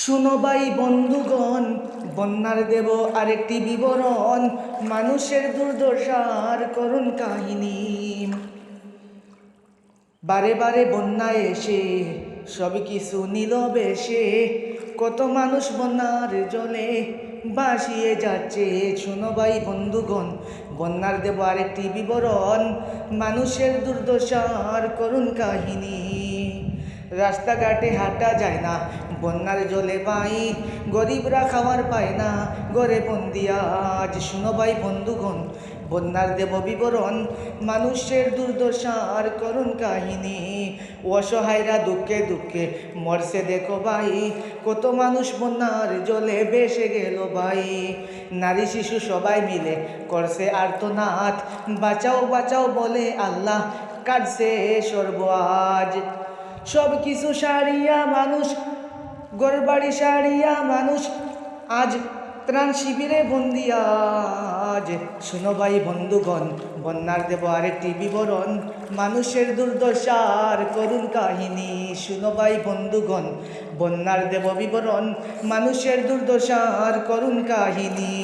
শুনো বন্ধুগণ, বন্যার দেব আরেকটি বিবরণ, মানুষের দুর্দশার করুণ কাহিনী। বারে বারে বন্যায় এসে, সব কিছু নিল বেশে কত মানুষ বন্যার জলে বাসিয়ে যাচ্ছে। শুনো বন্ধুগণ, বন্যার দেব আরেকটি বিবরণ, মানুষের দুর্দশার করুণ কাহিনী। রাস্তাঘাটে হাঁটা যায় না, বন্যার জলে পাই গরিবরা খাবার পায় না, গরে বন্দি আজ। শুনো ভাই বন্ধুগণ, বন্যার দেব বিবরণ, মানুষের দুর্দশা আর করুণ কাহিনী। অসহায়রা দুঃখে দুঃখে মরছে দেখো ভাই, কত মানুষ বন্যার জলে বেসে গেল ভাই। নারী শিশু সবাই মিলে করছে আর্তনাথ বাঁচাও বাঁচাও বলে আল্লাহ কাটছে সর্বআজ সব কিছু সারিয়া মানুষ গড়বাড়ি সারিয়া মানুষ। আজ ত্রাণ শিবিরে বন্দি, আজ শুনো ভাই বন্ধুগণ, বন্যার দেব আরেকটি বিবরণ। মানুষের দুর্দশার করুণ কাহিনী, শুনো ভাই বন্ধুগণ, বন্যার দেব বিবরণ। মানুষের দুর্দশার করুণ কাহিনী।